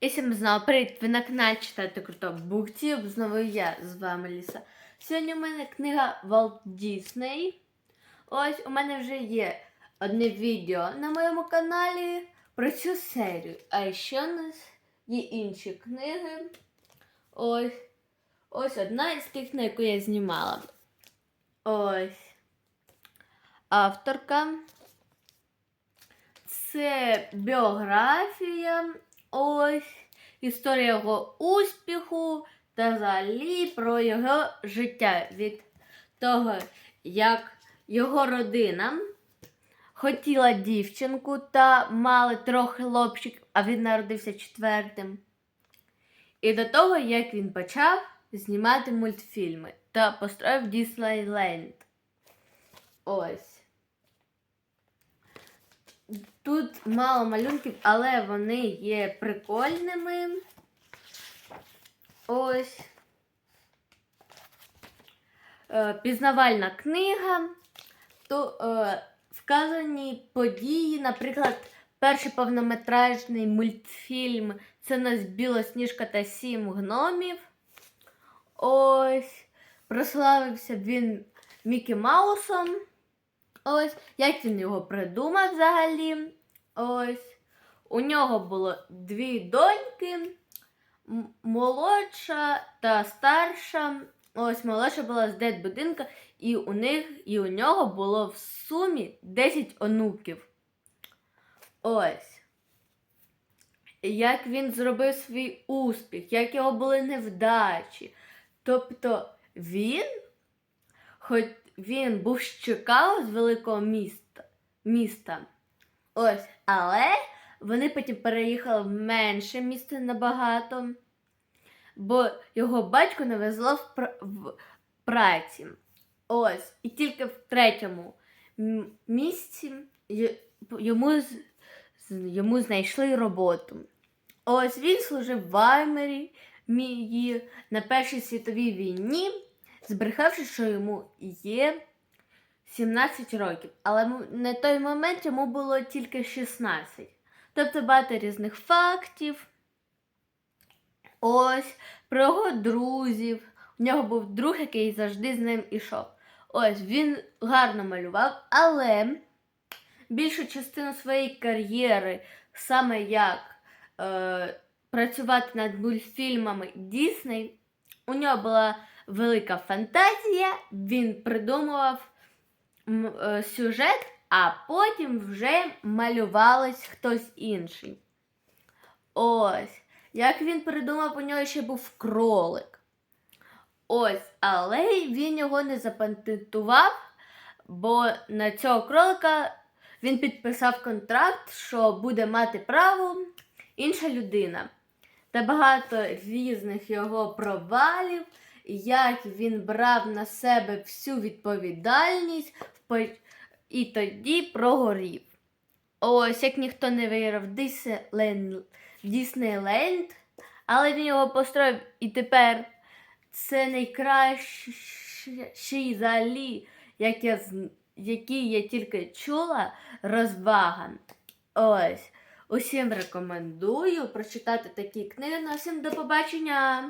І всім знову привіт! Ви на каналі читати круто Буктів. Знову я з вами Ліса. Сьогодні у мене книга Walt Disney. Ось у мене вже є одне відео на моєму каналі про цю серію. А ще у нас є інші книги. Ось. Ось одна із тих, на яку я знімала. Ось. Авторка. Це біографія, ось історія його успіху та взагалі про його життя від того, як його родина хотіла дівчинку та мали трьох хлопчиків, а він народився четвертим. І до того, як він почав знімати мультфільми та построїв Діснейленд. Ось. Тут мало малюнків, але вони є прикольними. Ось. Е, Пізнавальна книга. То е, вказані події, наприклад, перший повнометражний мультфільм це у нас Білосніжка та сім гномів. Ось. Прославився він Мікі Маусом. Ось, як він його придумав взагалі. Ось. У нього було дві доньки, молодша та старша. Ось молодша була з дитбудинка, і у них, і у нього було в сумі 10 онуків. Ось. Як він зробив свій успіх, як його були невдачі. Тобто він, хоч він був з Чикаго, з великого міста, міста. Ось, але вони потім переїхали в менше місто набагато, бо його батько не везло в, пр- в праці. Ось, і тільки в третьому місці йому, йому знайшли роботу. Ось він служив в мії на Першій світовій війні збрехавши, що йому є 17 років. Але на той момент йому було тільки 16. Тобто багато різних фактів. Ось, про його друзів. У нього був друг, який завжди з ним ішов. Ось, він гарно малював, але більшу частину своєї кар'єри, саме як е, працювати над мультфільмами Дісней, у нього була велика фантазія, він придумував сюжет, а потім вже малювалось хтось інший. Ось. Як він придумав, у нього ще був кролик. Ось, але він його не запатентував, бо на цього кролика він підписав контракт, що буде мати право інша людина. Та багато різних його провалів, як він брав на себе всю відповідальність і тоді прогорів. Ось як ніхто не виграв Діснейленд, Діснейленд, але він його построїв і тепер це найкращий взагалі, як я, який я тільки чула, розвага. Ось. Усім рекомендую прочитати такі книги. Ну, всім до побачення!